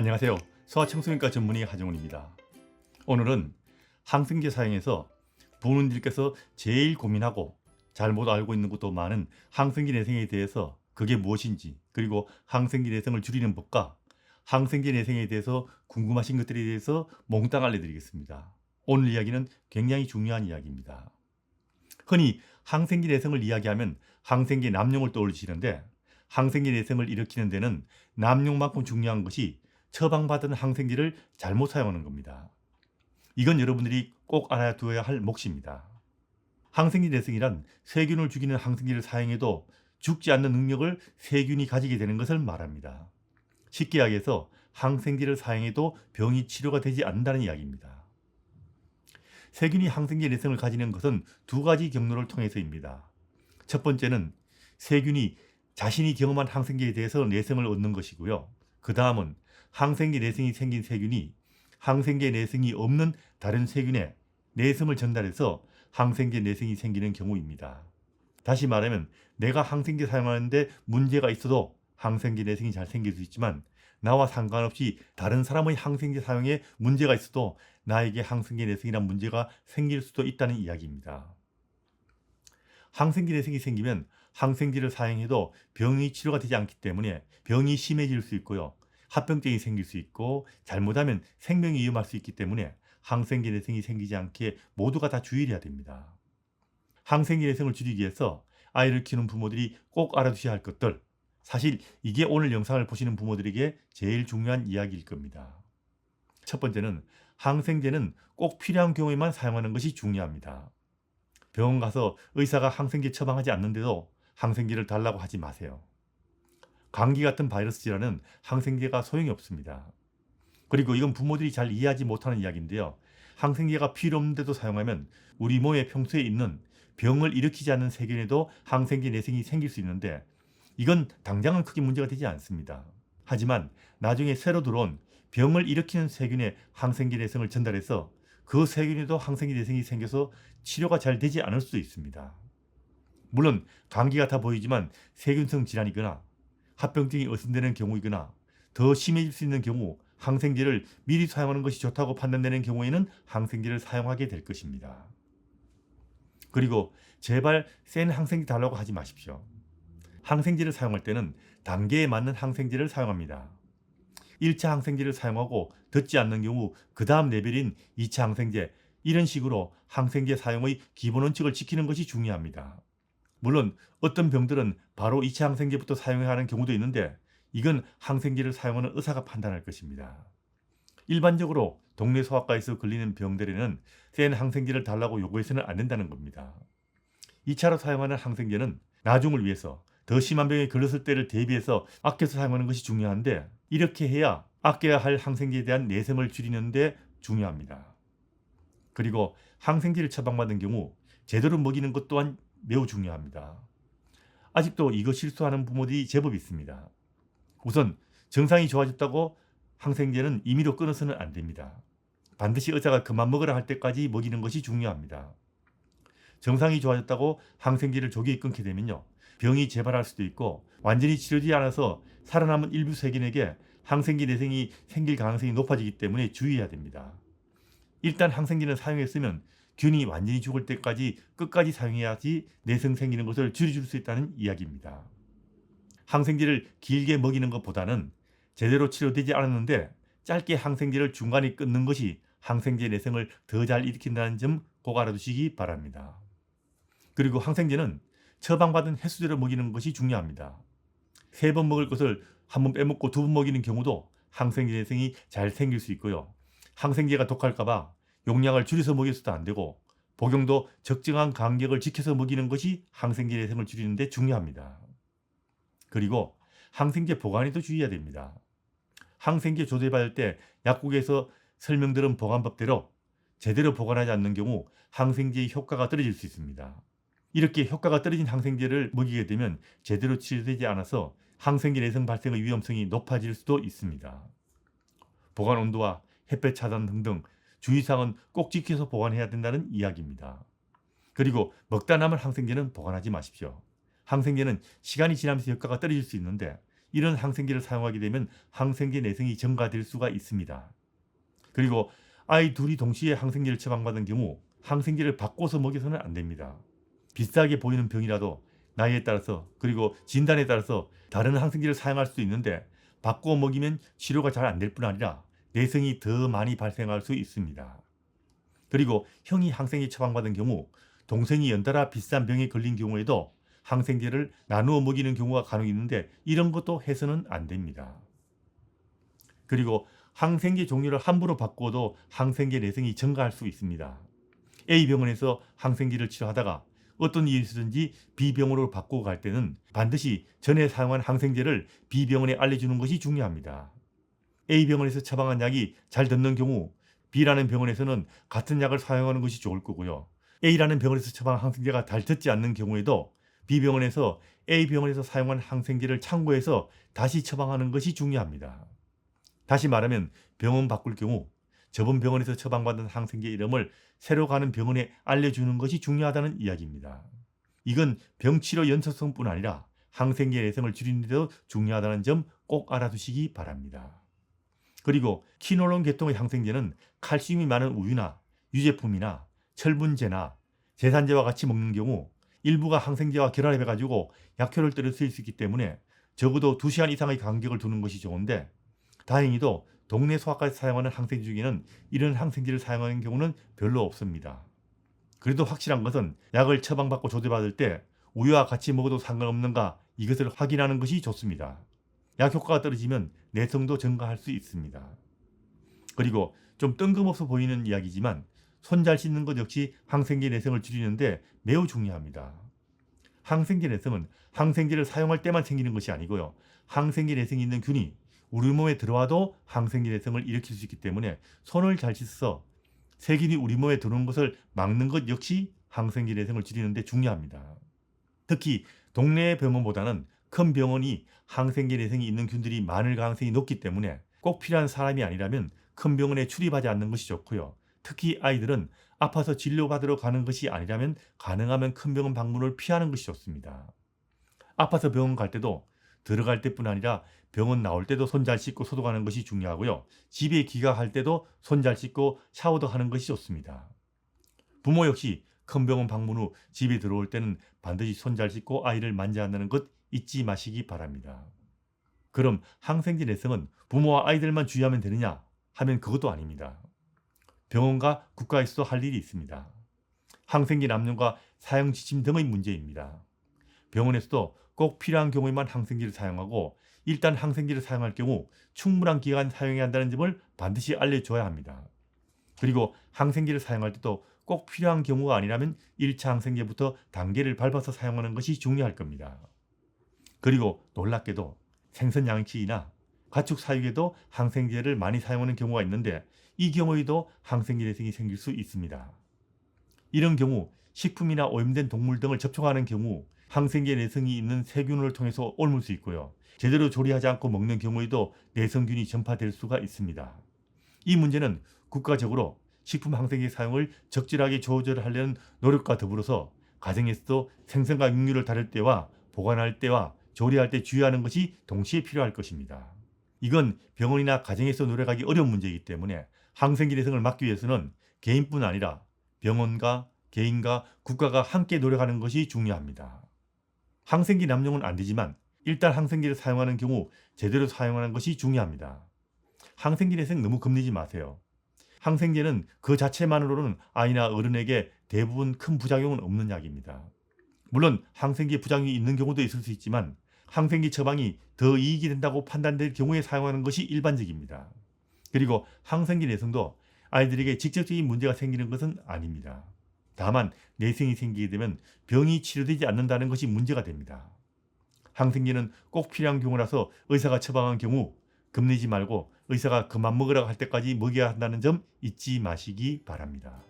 안녕하세요. 소아청소년과 전문의 하정훈입니다. 오늘은 항생제 사용에서 부모님들께서 제일 고민하고 잘못 알고 있는 것도 많은 항생제 내성에 대해서 그게 무엇인지 그리고 항생제 내성을 줄이는 법과 항생제 내성에 대해서 궁금하신 것들에 대해서 몽땅 알려드리겠습니다. 오늘 이야기는 굉장히 중요한 이야기입니다. 흔히 항생제 내성을 이야기하면 항생제 남용을 떠올리시는데 항생제 내성을 일으키는 데는 남용만큼 중요한 것이 처방받은 항생제를 잘못 사용하는 겁니다. 이건 여러분들이 꼭 알아야 두어야 할 몫입니다. 항생제 내성이란 세균을 죽이는 항생제를 사용해도 죽지 않는 능력을 세균이 가지게 되는 것을 말합니다. 쉽게 이야기해서 항생제를 사용해도 병이 치료가 되지 않는다는 이야기입니다. 세균이 항생제 내성을 가지는 것은 두 가지 경로를 통해서입니다. 첫 번째는 세균이 자신이 경험한 항생제에 대해서 내성을 얻는 것이고요. 그 다음은 항생제 내성이 생긴 세균이 항생제 내성이 없는 다른 세균에 내성을 전달해서 항생제 내성이 생기는 경우입니다. 다시 말하면 내가 항생제 사용하는데 문제가 있어도 항생제 내성이 잘 생길 수 있지만 나와 상관없이 다른 사람의 항생제 사용에 문제가 있어도 나에게 항생제 내성이란 문제가 생길 수도 있다는 이야기입니다. 항생제 내성이 생기면 항생제를 사용해도 병이 치료가 되지 않기 때문에 병이 심해질 수 있고요. 합병증이 생길 수 있고 잘못하면 생명이 위험할 수 있기 때문에 항생제 내성이 생기지 않게 모두가 다 주의해야 됩니다. 항생제 내성을 줄이기 위해서 아이를 키우는 부모들이 꼭 알아두셔야 할 것들 사실 이게 오늘 영상을 보시는 부모들에게 제일 중요한 이야기일 겁니다. 첫 번째는 항생제는 꼭 필요한 경우에만 사용하는 것이 중요합니다. 병원 가서 의사가 항생제 처방하지 않는데도 항생제를 달라고 하지 마세요. 감기 같은 바이러스 질환은 항생제가 소용이 없습니다. 그리고 이건 부모들이 잘 이해하지 못하는 이야기인데요. 항생제가 필요 없는데도 사용하면 우리 몸에 평소에 있는 병을 일으키지 않는 세균에도 항생제 내성이 생길 수 있는데 이건 당장은 크게 문제가 되지 않습니다. 하지만 나중에 새로 들어온 병을 일으키는 세균에 항생제 내성을 전달해서 그 세균에도 항생제 내성이 생겨서 치료가 잘 되지 않을 수도 있습니다. 물론 감기 같아 보이지만 세균성 질환이거나 합병증이 어선되는 경우이거나 더 심해질 수 있는 경우 항생제를 미리 사용하는 것이 좋다고 판단되는 경우에는 항생제를 사용하게 될 것입니다. 그리고 제발 센 항생제 달라고 하지 마십시오. 항생제를 사용할 때는 단계에 맞는 항생제를 사용합니다. 1차 항생제를 사용하고 듣지 않는 경우 그 다음 레벨인 2차 항생제 이런 식으로 항생제 사용의 기본 원칙을 지키는 것이 중요합니다. 물론 어떤 병들은 바로 2차 항생제부터 사용해야 하는 경우도 있는데 이건 항생제를 사용하는 의사가 판단할 것입니다. 일반적으로 동네 소아과에서 걸리는 병들에는 센 항생제를 달라고 요구해서는 안 된다는 겁니다. 2차로 사용하는 항생제는 나중을 위해서 더 심한 병에 걸렸을 때를 대비해서 아껴서 사용하는 것이 중요한데 이렇게 해야 아껴야 할 항생제에 대한 내성을 줄이는데 중요합니다. 그리고 항생제를 처방받은 경우 제대로 먹이는 것 또한 매우 중요합니다. 아직도 이거 실수하는 부모들이 제법 있습니다. 우선 증상이 좋아졌다고 항생제는 임의로 끊어서는 안 됩니다. 반드시 의사가 그만 먹으라 할 때까지 먹이는 것이 중요합니다. 증상이 좋아졌다고 항생제를 조기에 끊게 되면요. 병이 재발할 수도 있고 완전히 치료되지 않아서 살아남은 일부 세균에게 항생제 내성이 생길 가능성이 높아지기 때문에 주의해야 됩니다. 일단 항생제는 사용했으면 균이 완전히 죽을 때까지 끝까지 사용해야지 내성 생기는 것을 줄여줄 수 있다는 이야기입니다. 항생제를 길게 먹이는 것보다는 제대로 치료되지 않았는데 짧게 항생제를 중간에 끊는 것이 항생제 내성을 더 잘 일으킨다는 점 꼭 알아두시기 바랍니다. 그리고 항생제는 처방받은 횟수대로 먹이는 것이 중요합니다. 세 번 먹을 것을 한 번 빼먹고 두 번 먹이는 경우도 항생제 내성이 잘 생길 수 있고요. 항생제가 독할까봐 용량을 줄여서 먹여서도 안 되고 복용도 적정한 간격을 지켜서 먹이는 것이 항생제 내성을 줄이는 데 중요합니다. 그리고 항생제 보관에도 주의해야 됩니다. 항생제 조제받을 때 약국에서 설명들은 보관법대로 제대로 보관하지 않는 경우 항생제의 효과가 떨어질 수 있습니다. 이렇게 효과가 떨어진 항생제를 먹이게 되면 제대로 치료되지 않아서 항생제 내성 발생의 위험성이 높아질 수도 있습니다. 보관 온도와 햇볕 차단 등등 주의사항은 꼭 지켜서 보관해야 된다는 이야기입니다. 그리고 먹다 남은 항생제는 보관하지 마십시오. 항생제는 시간이 지나면서 효과가 떨어질 수 있는데 이런 항생제를 사용하게 되면 항생제 내성이 증가될 수가 있습니다. 그리고 아이 둘이 동시에 항생제를 처방받은 경우 항생제를 바꿔서 먹여서는 안 됩니다. 비싸게 보이는 병이라도 나이에 따라서 그리고 진단에 따라서 다른 항생제를 사용할 수 있는데 바꿔 먹이면 치료가 잘 안 될 뿐 아니라 내성이 더 많이 발생할 수 있습니다. 그리고 형이 항생제 처방받은 경우 동생이 연달아 비싼 병에 걸린 경우에도 항생제를 나누어 먹이는 경우가 간혹 있는데 이런 것도 해서는 안 됩니다. 그리고 항생제 종류를 함부로 바꿔도 항생제 내성이 증가할 수 있습니다. A병원에서 항생제를 치료하다가 어떤 일이 있었든지 B병원으로 바꾸고 갈 때는 반드시 전에 사용한 항생제를 B병원에 알려주는 것이 중요합니다. A병원에서 처방한 약이 잘 듣는 경우 B라는 병원에서는 같은 약을 사용하는 것이 좋을 거고요. A라는 병원에서 처방한 항생제가 잘 듣지 않는 경우에도 B병원에서 A병원에서 사용한 항생제를 참고해서 다시 처방하는 것이 중요합니다. 다시 말하면 병원 바꿀 경우 저번 병원에서 처방받은 항생제 이름을 새로 가는 병원에 알려주는 것이 중요하다는 이야기입니다. 이건 병치료 연속성뿐 아니라 항생제 내성을 줄이는 데도 중요하다는 점 꼭 알아두시기 바랍니다. 그리고 키놀론 계통의 항생제는 칼슘이 많은 우유나 유제품이나 철분제나 제산제와 같이 먹는 경우 일부가 항생제와 결합해 가지고 약효를 떨어뜨릴 수 있기 때문에 적어도 2시간 이상의 간격을 두는 것이 좋은데 다행히도 동네 소아과에서 사용하는 항생제 중에는 이런 항생제를 사용하는 경우는 별로 없습니다. 그래도 확실한 것은 약을 처방받고 조제받을 때 우유와 같이 먹어도 상관없는가 이것을 확인하는 것이 좋습니다. 약 효과가 떨어지면 내성도 증가할 수 있습니다. 그리고 좀 뜬금없어 보이는 이야기지만 손 잘 씻는 것 역시 항생제 내성을 줄이는데 매우 중요합니다. 항생제 내성은 항생제를 사용할 때만 생기는 것이 아니고요. 항생제 내성이 있는 균이 우리 몸에 들어와도 항생제 내성을 일으킬 수 있기 때문에 손을 잘 씻어 세균이 우리 몸에 들어오는 것을 막는 것 역시 항생제 내성을 줄이는데 중요합니다. 특히 동네 병원보다는 큰 병원이 항생제 내성이 있는 균들이 많을 가능성이 높기 때문에 꼭 필요한 사람이 아니라면 큰 병원에 출입하지 않는 것이 좋고요. 특히 아이들은 아파서 진료받으러 가는 것이 아니라면 가능하면 큰 병원 방문을 피하는 것이 좋습니다. 아파서 병원 갈 때도 들어갈 때뿐 아니라 병원 나올 때도 손 잘 씻고 소독하는 것이 중요하고요. 집에 귀가할 때도 손 잘 씻고 샤워도 하는 것이 좋습니다. 부모 역시 큰 병원 방문 후 집에 들어올 때는 반드시 손 잘 씻고 아이를 만져야 한다는 것 잊지 마시기 바랍니다. 그럼 항생제 내성은 부모와 아이들만 주의하면 되느냐 하면 그것도 아닙니다. 병원과 국가에서도 할 일이 있습니다. 항생제 남용과 사용 지침 등의 문제입니다. 병원에서도 꼭 필요한 경우에만 항생제를 사용하고 일단 항생제를 사용할 경우 충분한 기간 사용해야 한다는 점을 반드시 알려줘야 합니다. 그리고 항생제를 사용할 때도 꼭 필요한 경우가 아니라면 1차 항생제부터 단계를 밟아서 사용하는 것이 중요할 겁니다. 그리고 놀랍게도 생선 양치이나 가축 사육에도 항생제를 많이 사용하는 경우가 있는데 이 경우에도 항생제 내성이 생길 수 있습니다. 이런 경우 식품이나 오염된 동물 등을 접촉하는 경우 항생제 내성이 있는 세균을 통해서 옮을 수 있고요. 제대로 조리하지 않고 먹는 경우에도 내성균이 전파될 수가 있습니다. 이 문제는 국가적으로 식품 항생제 사용을 적절하게 조절하려는 노력과 더불어서 가정에서도 생선과 육류를 다룰 때와 보관할 때와 조리할 때 주의하는 것이 동시에 필요할 것입니다. 이건 병원이나 가정에서 노력하기 어려운 문제이기 때문에 항생제 내성을 막기 위해서는 개인뿐 아니라 병원과 개인과 국가가 함께 노력하는 것이 중요합니다. 항생제 남용은 안 되지만 일단 항생제를 사용하는 경우 제대로 사용하는 것이 중요합니다. 항생제 내성 너무 겁내지 마세요. 항생제는 그 자체만으로는 아이나 어른에게 대부분 큰 부작용은 없는 약입니다. 물론 항생제 부작용이 있는 경우도 있을 수 있지만 항생제 처방이 더 이익이 된다고 판단될 경우에 사용하는 것이 일반적입니다. 그리고 항생제 내성도 아이들에게 직접적인 문제가 생기는 것은 아닙니다. 다만 내성이 생기게 되면 병이 치료되지 않는다는 것이 문제가 됩니다. 항생제는 꼭 필요한 경우라서 의사가 처방한 경우 겁내지 말고 의사가 그만 먹으라고 할 때까지 먹여야 한다는 점 잊지 마시기 바랍니다.